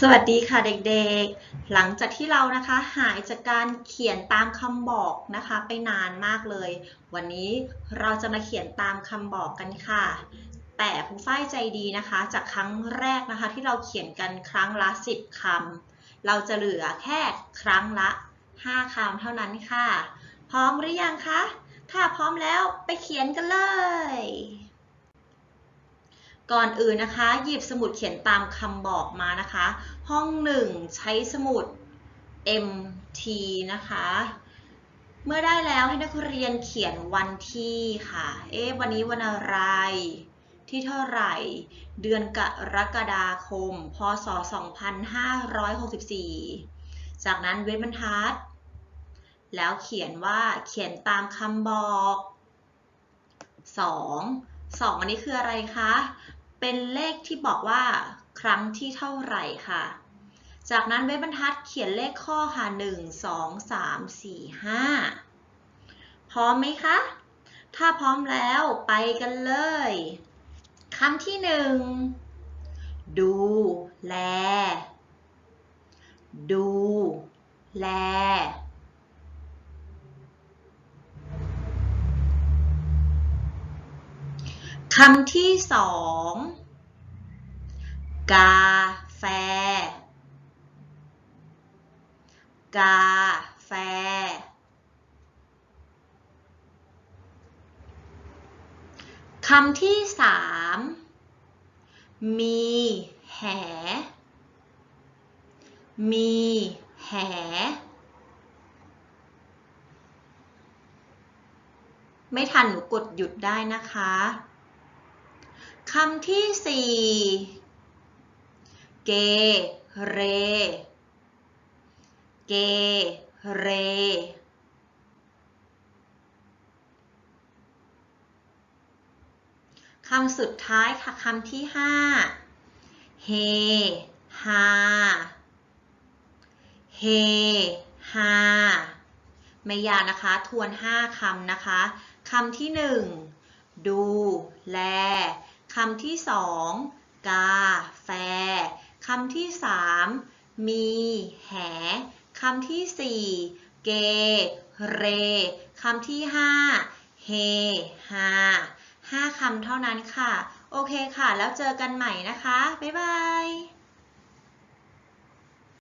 สวัสดีค่ะเด็กๆ หลังจากที่เรานะคะหายจากการเขียนตามคำบอกนะคะไปนานมากเลย วันนี้เราจะมาเขียนตามคำบอกกันค่ะ แต่ครูฝ้ายใจดีนะคะ จากครั้งแรกนะคะที่เราเขียนกันครั้งละ 10คำเราจะเหลือแค่ครั้งละ 5คำเท่านั้นค่ะ พร้อมหรือยังคะ ถ้าพร้อมแล้วไปเขียนกันเลย ก่อนอื่นนะคะ หยิบสมุดเขียนตามคำบอกมานะคะ ห้องหนึ่งใช้สมุด MT นะคะ เมื่อได้แล้วให้นักเรียนเขียนวันที่ค่ะ เอ๊ะวันนี้วันอะไร ที่เท่าไหร่ เดือนกรกฎาคม พศ 2564 จากนั้นเว้นบรรทัด แล้วเขียนว่าเขียนตามคำบอก 2 2 อันนี้คืออะไรคะ เป็นเลขที่บอกว่าครั้งที่เท่าไหร่ค่ะ จากนั้นเว็บบรรทัดเขียนเลขข้อค่ะ 1 2 3 4 5 พร้อมไหมคะ ถ้าพร้อมแล้วไปกันเลยคำที่หนึ่งดู แล ดู แล คำที่สองกาแฟ กาแฟ คำที่สามมีแห มีแห ไม่ทันหนูกดหยุดได้นะคะ คำที่สี่เกเร เกเร คำสุดท้ายค่ะคำที่ห้าเฮ ฮา เฮ ฮา ไม่ยากนะคะ ทวน5คำนะคะ คำที่1ดู แล คำที่สองกาแฟคำที่สามมีแหคำที่สี่เก เรคำที่ห้าเฮฮาห้าคำเท่านั้นค่ะ โอเคค่ะ แล้วเจอกันใหม่นะคะ บ๊ายบาย